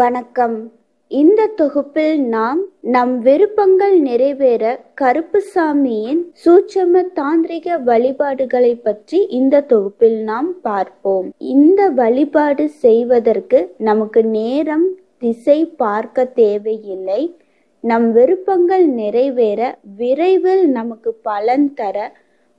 வணக்கம். இந்த தொகுப்பில் நாம் நம் விருப்பங்கள் நிறைவேற கருப்புசாமியின் சூட்சம தாந்திரிக வழிபாடுகளை பற்றி இந்த தொகுப்பில் நாம் பார்ப்போம். இந்த வழிபாடு செய்வதற்கு நமக்கு நேரம் திசை பார்க்க தேவையில்லை. நம் விருப்பங்கள் நிறைவேற விரைவில் நமக்கு பலன் தர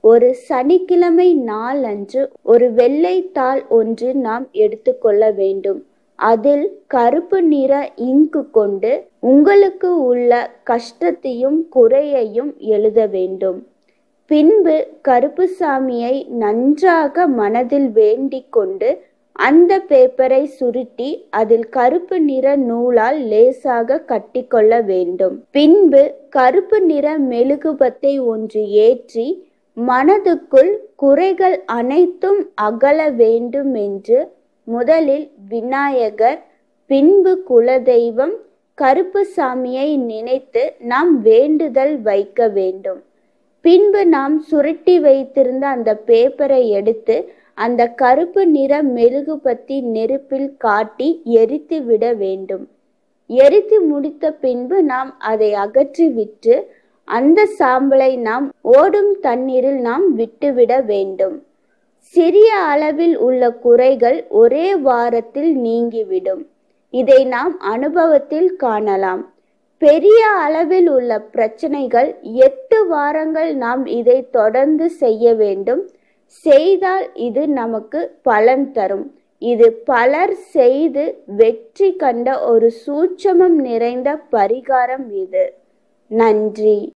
ஒரு சனிக்கிழமை நாள் அன்று ஒரு வெள்ளை தாள் ஒன்று நாம் எடுத்துக்கொள்ள வேண்டும். அதில் கருப்பு நிற இங்கு கொண்டு உங்களுக்கு உள்ள கஷ்டத்தையும் குறையையும் எழுத வேண்டும். பின்பு கருப்புசாமியை நன்றாக மனதில் வேண்டிக் கொண்டு அந்த பேப்பரை சுருட்டி அதில் கருப்பு நிற நூலால் லேசாக கட்டிக்கொள்ள வேண்டும். பின்பு கருப்பு நிற மெழுகுபத்தை ஒன்று ஏற்றி மனதுக்குள் குறைகள் அனைத்தும் அகல வேண்டும் என்று முதலில் விநாயகர் பின்பு குலதெய்வம் கருப்புசாமியை நினைத்து நாம் வேண்டுதல் வைக்க வேண்டும். பின்பு நாம் சுருட்டி வைத்திருந்த அந்த பேப்பரை எடுத்து அந்த கருப்பு நிற மெழுகுபத்தி நெருப்பில் காட்டி எரித்து விட வேண்டும். எரித்து முடித்த பின்பு நாம் அதை அகற்றிவிட்டு அந்த சாம்பலை நாம் ஓடும் தண்ணீரில் நாம் விட்டுவிட வேண்டும். சிறிய அளவில் உள்ள குறைகள் ஒரே வாரத்தில் நீங்கிவிடும். இதை நாம் அனுபவத்தில் காணலாம். பெரிய அளவில் உள்ள பிரச்சனைகள் எட்டு வாரங்கள் நாம் இதை தொடர்ந்து செய்ய வேண்டும். செய்தால் இது நமக்கு பலன் தரும். இது பலர் செய்து வெற்றி கண்ட ஒரு சூட்சமம் நிறைந்த பரிகாரம் இது. நன்றி.